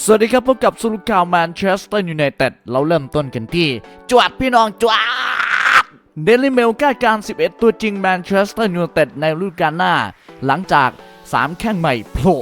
สวัสดีครับพบกับสุลข่าวแมนเชสเตอร์ยูไนเต็ดเราเริ่มต้นกันที่ จวดพี่น้องจวดเดลิเมลกาการ 11 ตัวจริงแมนเชสเตอร์ยูไนเต็ดในฤดูกาลหน้า หลังจาก 3 แข้งใหม่โผล่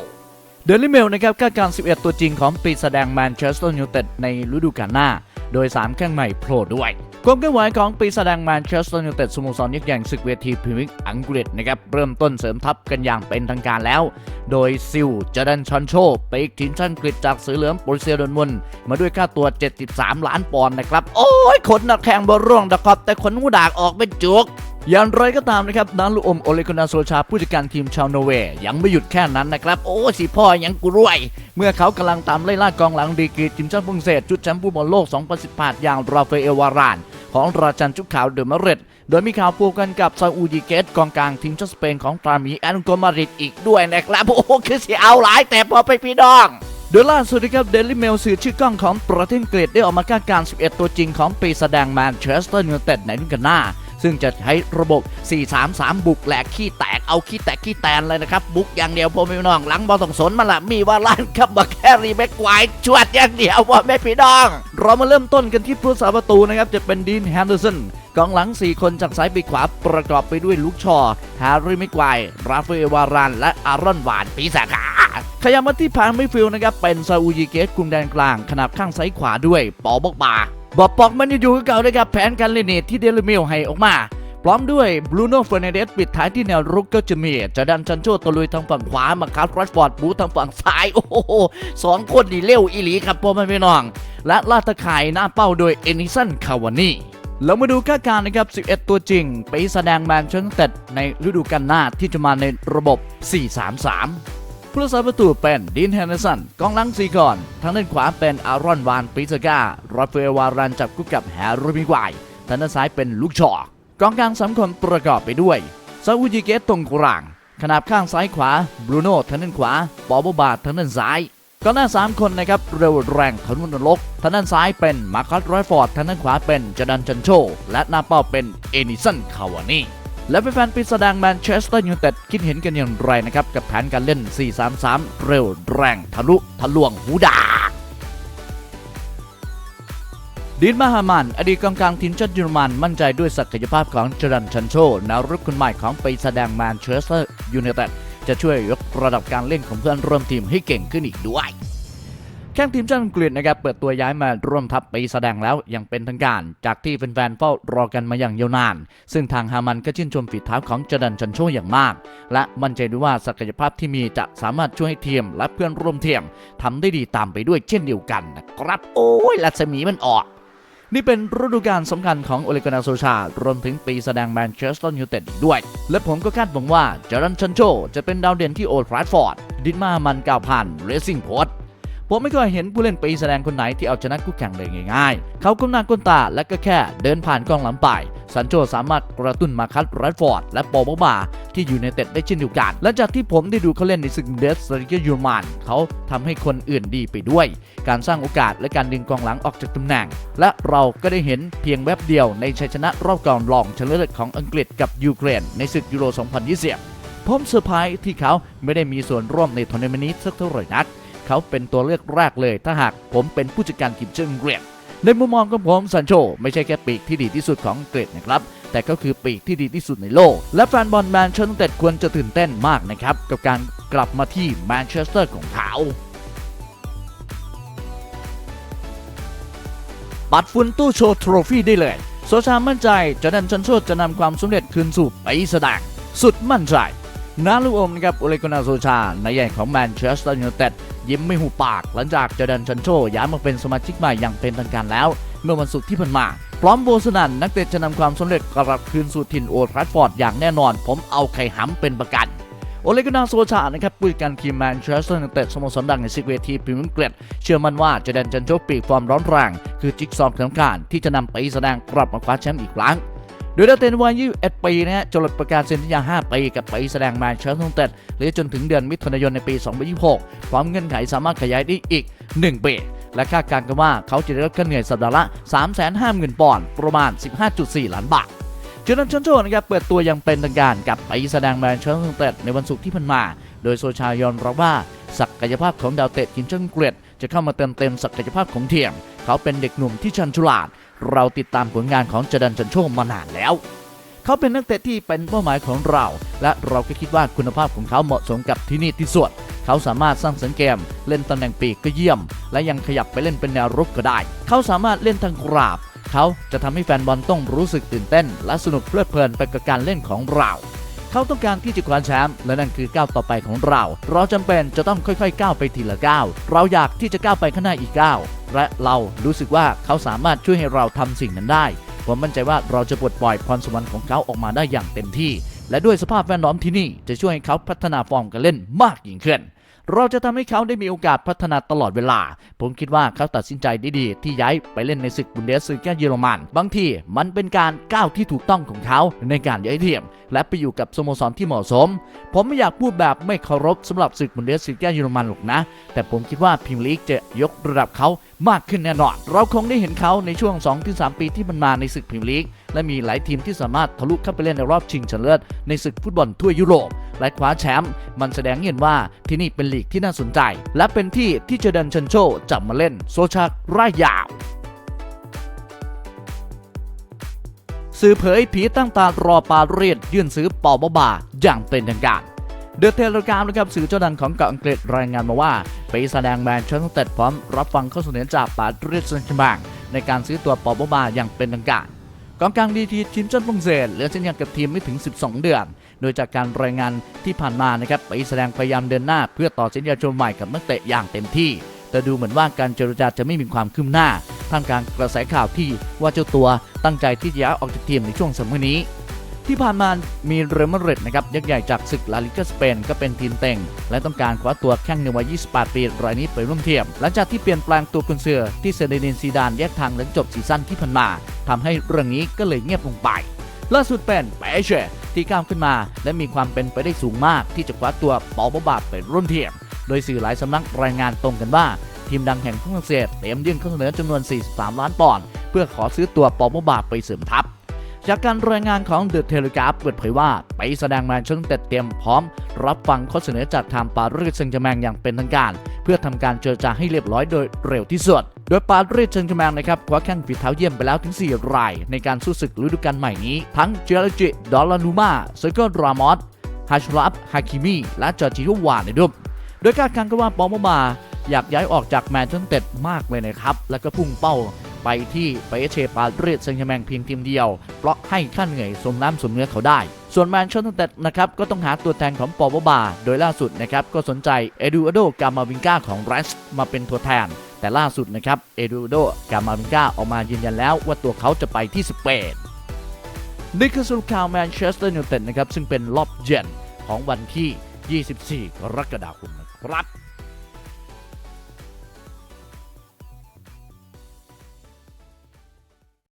เดลิเมลนะครับกาการ 11 ตัวจริงของปีแสดงแมนเชสเตอร์ยูไนเต็ดในฤดูกาลหน้า โดย 3 แข้งใหม่โผล่ด้วยความเคลื่อนไหวของปีแสดงแมนเชสเตอร์ยูไนเต็ดสโมสรยักษ์ใหญ่ศึกเวทีพรีเมียร์ลีกอังกฤษนะครับเริ่มต้นเสริมทัพกันอย่างเป็นทางการแล้ว โดยซิลจอร์แดนชอนโชไปอีกทีมชาติอังกฤษจากสือเหลืองโปรเซียดอนมุนมาด้วยค่าตัว 73 ล้านปอนด์นะครับ โอ้ยขนนักแข่งบอลร่วงตะขอบแต่ขนหูดากออกเป็นจุก อย่างไรก็ตามนะครับนันลูกอมโอเลกุนาโซชาผู้จัดการทีมชาวนอร์เวย์ยังไม่หยุดแค่นั้นนะครับ โอ้สิพ่อยังกูรวย เมื่อเขากำลังตามไล่ล่ากองหลังดีกรีทีมชาติฝรั่งเศสชุดแชมป์ฟุตบอลโลก 2018 อย่างราฟาเอลวาราน ของราชันชุกขาวเดอมาดริดโดยมีข่าวพูกันกับซาอูดิเกตกองกลางทีมชาติสเปนของตรามีแอนโกมาริดอีกด้วยนะครับโอ้คือสิเอาหลายแต่พอไปพี่น้องโดยล่าสุดนะครับเดลิเมลสื่อชื่อกล้องของประเทศอังกฤษได้ออกมาคาดการณ์11 ตัวจริงของปีแสดงแมนเชสเตอร์ยูไนเต็ดในฤดูกาลหน้า ซึ่งจะใช้ระบบ 4-3-3 บุกแหลกขี้แตกเอาขี้แตกขี้แตนเลยนะครับ บุกอย่างเดียวพ่อแม่พี่น้องหลังบอลต้องสนมาละมีว่าล้านครับบักแครีแม็กควายชวดอย่างเดียวพ่อแม่พี่น้อง เรามาเริ่มต้นกันที่ผู้สาประตูนะครับจะเป็นดีนแฮนเดอร์สันกองหลัง 4 คนจากซ้ายไปขวาประกอบไปด้วยลุกชอแฮร์รี่แม็กควายราฟาเอลวารานและอารอนวานปีศาจขยับมาที่พางไม่ฟิลนะครับเป็นซาอูยิเกตกลุ่มแดนกลางขนาบข้างซ้ายขวาด้วยปอบอกบา บอบปอกมันยังอยู่กับเก่านะครับแผนการเล่นเนตที่เดลมิลให้ออกมา พร้อมด้วยบรูโน่เฟอร์นันเดสปิดท้ายที่แนวรุกก็จะมีจอร์แดันชันโชตะลุยทางฝั่งขวามาคัสรัชฟอร์ดบูทางฝั่งซ้าย โอ้โหสองคนนี่เร็วอีหลีครับพ่อแม่พี่น้อง และลาตะข่ายหน้าเป้าโดยเอนิสันคาวานี่เรามาดูคาการนะครับ 11 ตัวจริง ไปแสดงแมนเชสเตอร์ในฤดูกาลหน้าที่จะมาในระบบ 4-3-3 ผู้รักษาประตูเป็นดินแฮนเดอร์สันกองหลังสีก่อนทางด้านขวาเป็นอารอนวานปิซาก้าราฟาเอลวารันจับคู่กับแฮร์รี่มิกวายทางด้านซ้ายเป็นลูกชอกองกลางสามคนประกอบไปด้วยซาอูจิเกตตรงกลางขนาบข้างซ้ายขวาบรูโน่ทางด้านขวาปอบบาทางด้านซ้ายกองหน้า 3 คนนะครับเร็วแรงทะนุนรกทางด้านซ้ายเป็นมาคัสไรฟอร์ดทางด้านขวาเป็นจอร์แดันจันโช และหน้าเป้าเป็นเอนิสันคาวานี่ และแฟนๆปีแดงแมนเชสเตอร์ยูไนเต็ดคิดเห็นกันอย่างไรนะครับ กับแผนการเล่น 4-3-3 เร็วแรงทะลุทะลวงหูดาดินมาฮามันอดีตกองกลางทีมชาติเยอรมันมั่นใจด้วยศักยภาพของจอร์แดันชันโชแนวรุกคนใหม่ของปีแดงแมนเชสเตอร์ยูไนเต็ดจะช่วยยกระดับการเล่นของเพื่อนร่วมทีมให้เก่งขึ้นอีกด้วย ข้งทีมชาติอังกฤษนะครับเปิดตัวย้ายมาร่วมทัพปีแสดงแล้วอย่างเป็นทางการ จากที่แฟนๆเฝ้ารอกันมาอย่างยาวนาน ซึ่งทางฮามันก็ชื่นชมฝีเท้าของจอร์แดันชันโชอย่างมาก และมั่นใจด้วยว่าศักยภาพที่มีจะสามารถช่วยให้ทีมและเพื่อนร่วมทีมทำได้ดีตามไปด้วยเช่นเดียวกันนะครับโอ้ยรัศมีมันออกนี่เป็นฤดูกาลสำคัญของโอเลกานาโซชา รวมถึงปีแสดงแมนเชสเตอร์ยูไนเต็ดด้วย และผมก็คาดหวังว่าจอร์รันชันโชจะเป็นดาวเด่นที่โอลด์แทราฟฟอร์ด ดินมามันก้าวผ่านเรซิ่งโพส ผมไม่เคยเห็นผู้เล่นปีแสดงคนไหนที่เอาชนะคู่แข่งเลยง่ายๆ เขาก้มหน้าก้มตาและก็แค่เดินผ่านกองหลังไปซันโชสามารถกระตุ้นมาคัสแรดฟอร์ด และปอบบาที่อยู่ในเต็ดได้เช่นเดียวกันหลังจากที่ผมได้ดูเขาเล่นในศึกเดสเซอร์เกยูรมันเขาทำให้คนอื่นดีไปด้วย การสร้างโอกาสและการดึงกองหลังออกจากตำแหน่ง และเราก็ได้เห็นเพียงแวบเดียวในชัยชนะรอบก่อนรองชนะเลิศของอังกฤษกับยูเครนในศึกยูโร 2020ผมเซอร์ไพรส์ที่เขาไม่ได้มีส่วนร่วมในทัวร์นาเมนต์นี้สักเท่าไหร่นัก เขาเป็นตัวเลือกแรกเลย ถ้าหากผมเป็นผู้จัดการทีมเชิงเรียนในมุมมองของผมซันโชไม่ใช่แค่ปีกที่ดีที่สุดของอังกฤษนะครับ แต่ก็คือปีกที่ดีที่สุดในโลก และแฟนบอลแมนเชสเตอร์ควรจะตื่นเต้นมากนะครับ กับการกลับมาที่แมนเชสเตอร์ของเขาบัตรฟุนตู้โชว์ทรฟี่ได้เลยโซชามั่นใจจอร์แดนชันโชจะนำความสำเร็จคืนสู่ไปแสดงสุดมั่นใจ นาลูกอมนะครับโอเลกนาโซชา นายใหญ่ของแมนเชสเตอร์ยูไนเต็ดยิ้มไม่หูปาก หลังจากเจอร์แดนชันโชย้ายมาเป็นสมาชิกใหม่อย่างเป็นทางการแล้ว เมื่อวันศุกร์ที่ผ่านมา พร้อมโบสนันนักเตะจะนำความสำเร็จกลับคืนสู่ถิ่นโอทราฟฟอร์ดอย่างแน่นอน ผมเอาไข่หำเป็นประกันโอเลกุนาโซชา นะครับผู้จัดการทีมแมนเชสเตอร์ยูไนเต็ดสโมสรดังในซิกเวทีพรีเมียร์ลีกอังกฤษเชื่อมั่นว่าจะเดนจันโจปีกฟอร์มร้อนแรง คือจิ๊กซอว์สำคัญที่จะนำไปแสดงกลับมาคว้าแชมป์อีกครั้ง โดยดาวเตนวัย21ปีนะฮะจะหลดประกาศเซ็นสัญญา 5 ปี กับไปแสดงแมนเชสเตอร์ยูไนเต็ดหรือจนถึงเดือนมิถุนายนในปี 2026 พร้อมเงื่อนไขสามารถขยายได้อีก 1 ปีและคาดการณ์กันว่าเขาจะได้รับค่าเหนื่อยสัปดาห์ละ 350,000 ปอนด์ ประมาณ 15.4 ล้านบาทเจอร์แดนชันโชนะครับเปิดตัวอย่างเป็นทางการกับไปแสดงแมนเชสเตอร์ยูไนเต็ดในวันศุกร์ที่ผ่านมา โดยโซชายอนรับว่าศักยภาพของดาวเตะทีมชาติอังกฤษจะเข้ามาเติมเต็มศักยภาพของทีม เขาเป็นเด็กหนุ่มที่ชันฉลาด เราติดตามผลงานของจดันจันโชมานานแล้ว เขาเป็นนักเตะที่เป็นเป้าหมายของเรา และเราก็คิดว่าคุณภาพของเขาเหมาะสมกับที่นี่ที่สุด เขาสามารถสร้างสรรค์เกม เล่นตำแหน่งปีกก็เยี่ยม และยังขยับไปเล่นเป็นแนวรุกก็ได้ เขาสามารถเล่นทางกราบ เขาจะทำให้แฟนบอลต้องรู้สึกตื่นเต้น และสนุกเพลิดเพลินไปกับการเล่นของเรา เขาต้องการที่จะคว้าแชมป์และนั่นคือก้าวต่อไปของเรา เราจำเป็นจะต้องค่อยๆก้าวไปทีละก้าวเราอยากที่จะก้าวไปข้างหน้าอีกก้าวและเรารู้สึกว่าเขาสามารถช่วยให้เราทำสิ่งนั้นได้ผมมั่นใจว่าเราจะปลดปล่อยพรสวรรค์ของเขาออกมาได้อย่างเต็มที่ และด้วยสภาพแวดล้อมที่นี่จะช่วยให้เขาพัฒนาฟอร์มการเล่นมากยิ่งขึ้น เราจะทำให้เขาได้มีโอกาสพัฒนาตลอดเวลา ผมคิดว่าเขาตัดสินใจด้ดีที่ย้ายไปเล่นในศึกบุนเดสลีกาเยอรมัน บางทีมันเป็นการก้าวที่ถูกต้องของเขาในการย้ายทีมและไปอยู่กับสโมสรที่เหมาะสม ผมไม่อยากพูดแบบไม่เคารพสำหรับศึกบุนเดสลีกาเยอรมันหรอกนะ แต่ผมคิดว่าพรีเมียร์ลีกจะยกระดับเขามากขึ้นแน่นอน เราคงได้เห็นเขาในช่วง 2-3 ปีที่มันมาในศึกพรีเมียร์ลีกและมีหลายทีมที่สามารถทะลุเข้าไปเล่นในรอบชิงชนะเลิศในศึกฟุตบอลทั่วยุโรป และคว้าแชมป์มันแสดงเห็นว่าที่นี่เป็นลีกที่น่าสนใจ และเป็นที่ที่เจดันเชนโชจะมาเล่นโซชากร่ายยาวสื่อเผยผีตั้งตารอปาเรียดยื่นซื้อปอบาบาอย่างเป็นทางการเดอะเทเลกราฟนะครับสื่อเจ้าดังของเกาะอังกฤษรายงานมาว่าไปแสดงแมนเชสเตอร์พร้อมรับฟังข้อเสนอจากปาเรียดเซนต์แชร์แมงในการซื้อตัวปอบาบาอย่างเป็นทางการ กองกลางดีทีทีมชาติฝรั่งเศสเหลือสัญญากับทีมไม่ถึง 12 เดือน โดยจากการรายงานที่ผ่านมานะครับไปแสดงพยายามเดินหน้า เพื่อต่อสัญญาชมใหม่กับนักเตะอย่างเต็มที่ แต่ดูเหมือนว่าการเจรจาจะไม่มีความคืบหน้าท่ามกลางกระแสข่าวที่ว่าเจ้าตัวตั้งใจที่จะย้ายออกจากทีมในช่วงสมัยนี้ ที่ผ่านมามีเรอัลมาดริดนะครับยักษ์ใหญ่จากศึกลาลิกาสเปนก็เป็นทีมเต็ง และต้องการคว้าตัวแข้งในวัย 28 ปีรายนี้ไปร่วมทีมหลังจากที่เปลี่ยนแปลงตัวกุนเสือที่เซเดนินซีดานแยกทางหลังจบซีซั่นที่ผ่านมา ทำให้เรื่องนี้ก็เลยเงียบลงไป ล่าสุดเป็นเปเช่ที่ก้าวขึ้นมา และมีความเป็นไปได้สูงมากที่จะคว้าตัวปอบาบาไปร่วมทียม โดยสื่อหลายสำนักรายงานตรงกันว่า ทีมดังแห่งฝรั่งเศสเตรียมยื่นข้อเสนอจำนวน 43 ล้านปอนด์เพื่อขอซื้อตัวปอบาบาไปเสริมทัพจากการรายงานของเดอะเทเลกราฟเปิดเผยว่า ไปแสดงแมนชสเตอร์เตรียมพร้อม รับฟังข้อเสนอจากทางปารีสแซงต์แชร์แมงอย่างเป็นทางการ เพื่อทำการเจรจาให้เรียบร้อยโดยเร็วที่สุด โดยปารีสแซงต์แชร์แมงนะครับคว้าแข้งฝีเท้าเยี่ยมไปแล้วถึง 4 ราย ในการสู้ศึกฤดูกาลใหม่นี้ ทั้งเจอร์จิดอลลานูมาเซโกรามอสฮัชลับฮาคิมีและจอร์จิโยวานในดุมโดยการคันก็ว่าปอมมาอยากย้ายออกจากแมนเชสเตอร์มากเลยนะครับ แล้วก็พุ่งเป้าไปที่ไปเชปารีสแซงต์แชร์แมงเพียงทีมเดียว เพราะให้ค่าเหนื่อยสมน้ำสมเนื้อเขาได้ ส่วนแมนเชสเตอร์นะครับ ก็ต้องหาตัวแทนของปอมบา โดยล่าสุดนะครับ ก็สนใจเอดูอาโดกามาวิงกาของแรสมาเป็นตัวแทน แต่ล่าสุดนะครับเอดูโดกามาวิงกาออกมายืนยันแล้วว่าตัวเขาจะไปที่สเปนนี่คือสรุปข่าวแมนเชสเตอร์ยูไนเต็ดนะครับซึ่งเป็นรอบเย็นของวันที่ 24 กรกฎาคมนะครับ